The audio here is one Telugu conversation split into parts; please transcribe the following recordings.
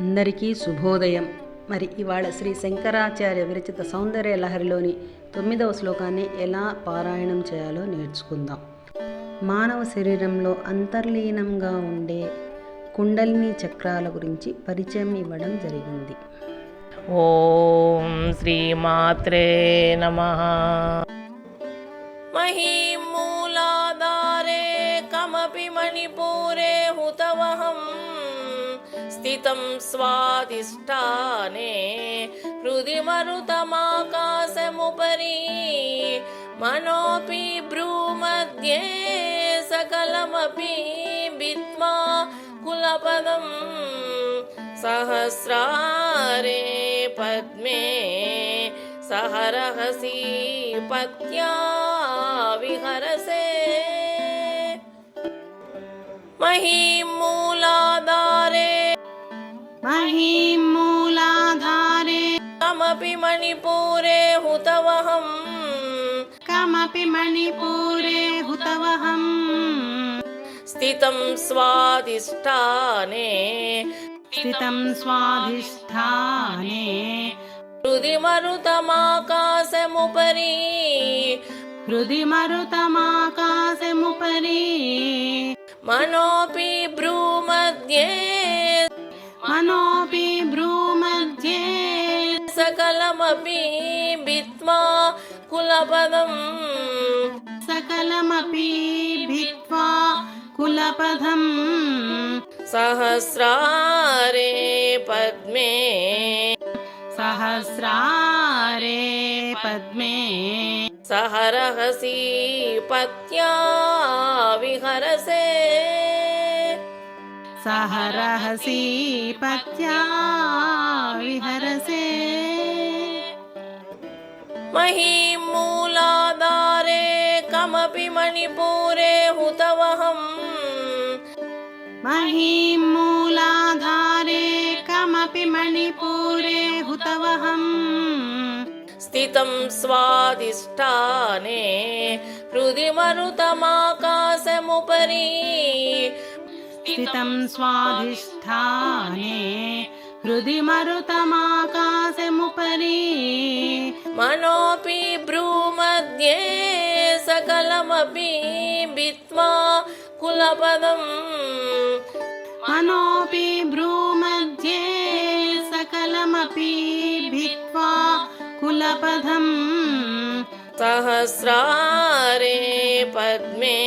అందరికీ శుభోదయం. మరి ఇవాళ శ్రీ శంకరాచార్య విరచిత సౌందర్య లహరిలోని తొమ్మిదవ శ్లోకాన్ని ఎలా పారాయణం చేయాలో నేర్చుకుందాం. మానవ శరీరంలో అంతర్లీనంగా ఉండే కుండలిని చక్రాల గురించి పరిచయం ఇవ్వడం జరిగింది. ఓం శ్రీమాత్రే నమ. మహీమూలాధారే కమపి మణిపూరే स्थितं स्वाधिष्ठाने हृदि मरुतमाकाशमुपरि मनोऽपि भ्रूमध्ये सकलमपि भित्मा कुलपदम् सहस्रारे पद्मे सहरहसि पत्या विहरसे। महीमूलाधारे महीमूलाधारे कमपि मणिपूरे हुतवहम् कमपि मणिपूरे हुतवहम् स्थितं स्वाधिष्ठाने स्थितं स्वाधिष्ठाने हृदि मरुतमाकाशमुपरि हृदि मरुतमाकाशमुपरि मनोऽपि सकलमपि भित्मा कुलपदम्। सकलमपि भित्त्वा कुलपथम् सहस्रारे पद्मे। सहस्रारे पद्मे। सहरहसि पत्या विहरसे। सहरहसि पत्या विहरसे। महीमूलाधारे कमपि मणिपूरे हुतवहम् महीमूलाधारे कमपि मणिपूरे हुतवहम् स्थितं स्वाधिष्ठाने हृदि मरुतमाकाशमुपरि स्थितं स्वाधिष्ठाने हृदि मरुतमाकाशमुपरि मनोऽपि भ्रूमध्ये सकलमपि भित्मा कुलपदम् मनोऽपि भ्रूमध्ये सकलमपि भित्त्वा कुलपथम् सहस्रारे पद्मे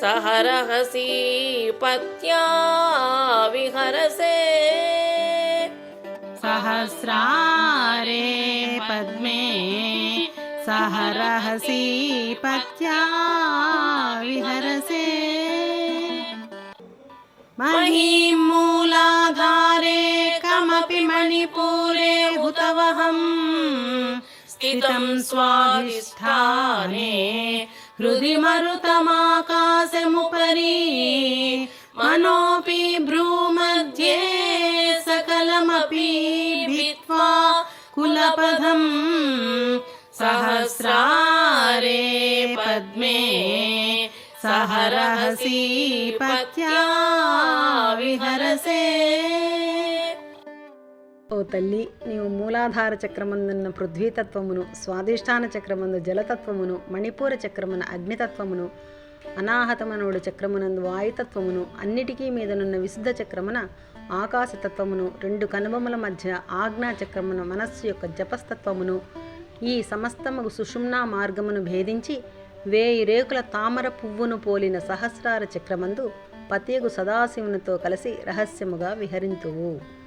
सहरहसि पत्या विहरसे सहस्रारे सहरहसि पत्या विहरसे। महीमूलाधारे कमपि मणिपूरे हुतवहम्। स्थितं स्वाधिष्ठाने हृदि मरुतमाकाशमुपरि। सहस्रारे पद्मे सहरहसि पत्या विहरसे ఓ తల్లి నీవు మూలాధార చక్రమందున్న పృథ్వీతత్వమును స్వాధిష్టాన చక్రమందు జలతత్వమును మణిపూర చక్రమున అగ్నితత్వమును అనాహతమనుడు చక్రమునందు వాయుతత్వమును అన్నిటికీ మీదనున్న విశుద్ధ చక్రమున ఆకాశతత్వమును రెండు కనుబొమ్మల మధ్య ఆజ్ఞా చక్రమున మనస్సు యొక్క జపస్తత్వమును ఈ సమస్తము సుషుమ్నా మార్గమును భేదించి వేయి రేకుల తామర పువ్వును పోలిన సహస్రార చక్రమందు పతియగు సదాశివునితో కలిసి రహస్యముగా విహరింతువు.